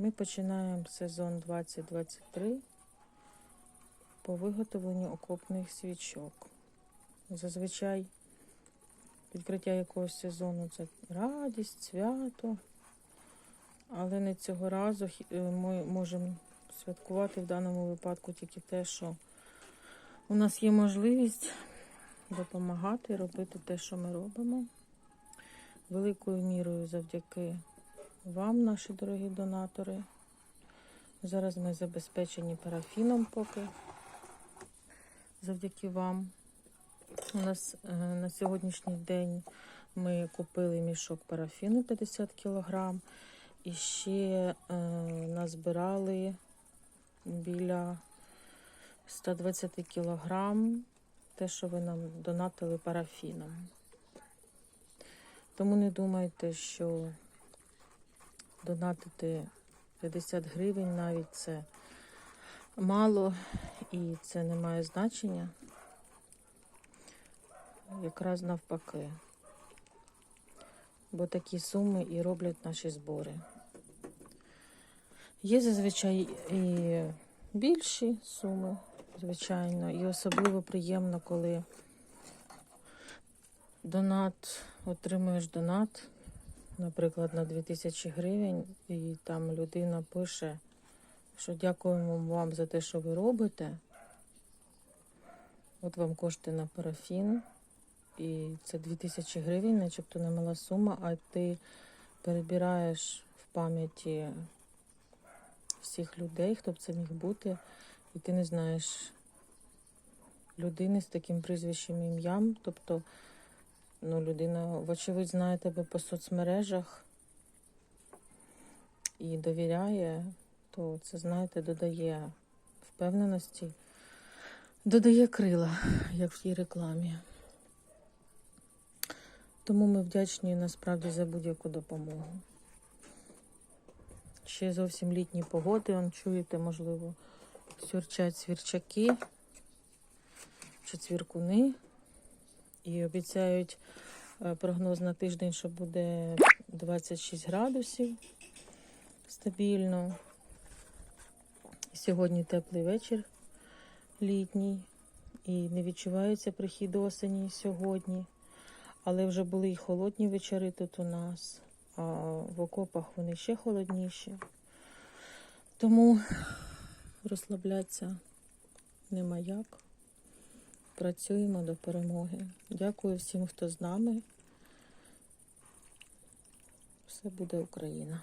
Ми починаємо сезон 2023 по виготовленню окопних свічок. Зазвичай відкриття якогось сезону це радість, свято. Але не цього разу е, ми можемо святкувати в даному випадку тільки те, що у нас є можливість допомагати робити те, що ми робимо. Великою мірою завдяки вам, наші дорогі донатори. Зараз ми забезпечені парафіном поки. Завдяки вам. У нас е, на сьогоднішній день ми купили мішок парафіну 50 кг і ще е, назбирали біля 120 кг те, що ви нам донатили парафіном. Тому не думайте, що донатити 50 гривень навіть це мало і це не має значення. Якраз навпаки. Бо такі суми і роблять наші збори. Є зазвичай і більші суми, звичайно, і особливо приємно, коли донат, отримуєш донат, наприклад, на 2000 гривень, і там людина пише, що дякуємо вам за те, що ви робите. От вам кошти на парафін. І це 2000 гривень, начебто немала сума, а ти перебираєш в пам'яті всіх людей, хто б це міг бути, і ти не знаєш людини з таким прізвищем ім'ям. Тобто, ну, людина, вочевидь, знає тебе по соцмережах і довіряє, то це, знаєте, додає впевненості, додає крила, як в тій рекламі. Тому ми вдячні насправді за будь-яку допомогу. Ще зовсім літні погоди, он чуєте, можливо, сюрчать свірчаки чи цвіркуни. І обіцяють е, прогноз на тиждень, що буде 26 градусів стабільно. Сьогодні теплий вечір літній. І не відчувається прихід осені сьогодні. Але вже були і холодні вечори тут у нас, а в окопах вони ще холодніші. Тому розслаблятися нема як. Працюємо до перемоги. Дякую всім, хто з нами. Все буде Україна.